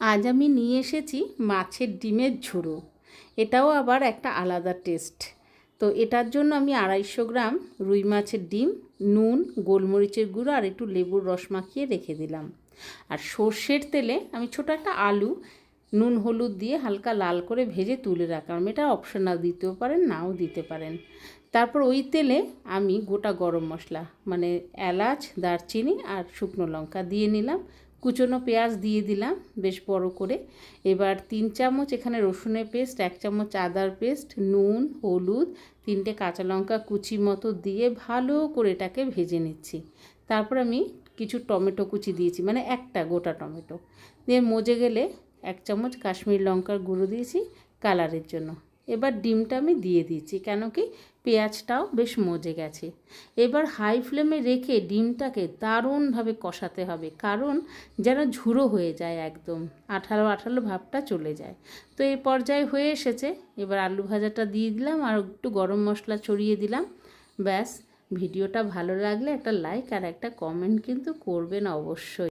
আজ আমি নিয়ে এসেছি মাছের ডিমের ঝুড়ো। এটাও আবার একটা আলাদা টেস্ট। তো এটার জন্য আমি আড়াইশো গ্রাম রুই মাছের ডিম, নুন, গোলমরিচের গুঁড়ো আর একটু লেবুর রস মাখিয়ে রেখে দিলাম। আর সর্ষের তেলে আমি ছোটো একটা আলু নুন, হলুদ দিয়ে হালকা লাল করে ভেজে তুলে রাখলাম এটা অপশনাল দিতেও পারেন, নাও দিতে পারেন। তারপর ওই তেলে আমি গোটা গরম মশলা মানে এলাচ, দারচিনি আর শুকনো লঙ্কা দিয়ে নিলাম। কুচনো পেঁয়াজ দিয়ে দিলাম, বেশ বড় করে। এবার তিন চামচ এখানে রসুনের পেস্ট, এক চামচ আদার পেস্ট, নুন, হলুদ, তিনটে কাঁচা লঙ্কা কুচি মতো দিয়ে ভালো করে এটাকে ভেজে নিচ্ছি। তারপর আমি কিছু টমেটো কুচি দিয়েছি মানে একটা গোটা টমেটো। দিয়ে মজে গেলে এক চামচ কাশ্মীর লঙ্কার গুঁড়ো দিয়েছি কালারের জন্য। এবার ডিমটা আমি দিয়ে দিয়েছি, কেন কি পেঁয়াজটাও বেশ মজে গেছে। এবার হাই ফ্লেমে রেখে ডিমটাকে দারুণভাবে কষাতে হবে, কারণ যেন ঝুড়ো হয়ে যায় একদম, আঠালো আঠালো ভাবটা চলে যায়। তো এই পর্যায়ে হয়ে এসেছে, এবার আলু ভাজাটা দিয়ে দিলাম আর একটু গরম মশলা ছড়িয়ে দিলাম। ব্যাস, ভিডিওটা ভালো লাগলে একটা লাইক আর একটা কমেন্ট কিন্তু করবেন অবশ্যই।